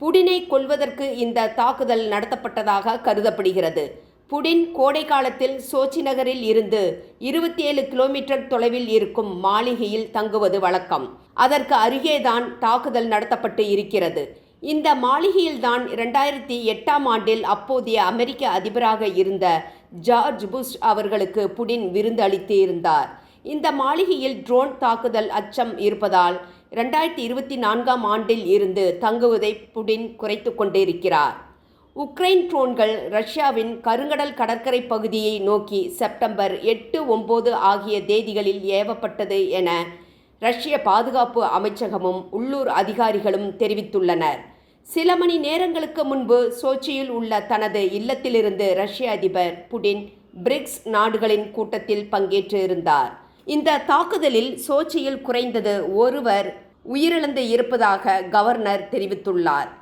புடினை கொல்வதற்கு இந்த தாக்குதல் நடத்தப்பட்டதாக கருதப்படுகிறது. புடின் கோடை காலத்தில் சோச்சி நகரில் இருந்து இருபத்தி ஏழு கிலோமீட்டர் தொலைவில் இருக்கும் மாளிகையில் தங்குவது வழக்கம். அதற்கு அருகேதான் தாக்குதல் நடத்தப்பட்டு இருக்கிறது. இந்த மாளிகையில்தான் இரண்டாயிரத்தி எட்டாம் ஆண்டில் அப்போதைய அமெரிக்க அதிபராக இருந்த ஜார்ஜ் புஷ் அவர்களுக்கு புடின் விருந்து அளித்து இருந்தார். இந்த மாளிகையில் ட்ரோன் தாக்குதல் அச்சம் இருப்பதால் இரண்டாயிரத்தி இருபத்தி நான்காம் ஆண்டில் இருந்து தங்குவதை புடின் குறைத்து கொண்டிருக்கிறார். உக்ரைன் ட்ரோன்கள் ரஷ்யாவின் கருங்கடல் கடற்கரை பகுதியை நோக்கி செப்டம்பர் எட்டு ஒன்பது ஆகிய தேதிகளில் ஏவப்பட்டது என ரஷ்ய பாதுகாப்பு அமைச்சகமும் உள்ளூர் அதிகாரிகளும் தெரிவித்துள்ளனர். சில மணி நேரங்களுக்கு முன்பு சோச்சியில் உள்ள தனது இல்லத்திலிருந்து ரஷ்ய அதிபர் புடின் பிரிக்ஸ் நாடுகளின் கூட்டத்தில் பங்கேற்று இருந்தார் இந்த தாக்குதலில் சோச்சியில் குறைந்தது ஒருவர் உயிரிழந்து இருப்பதாக கவர்னர் தெரிவித்துள்ளார்.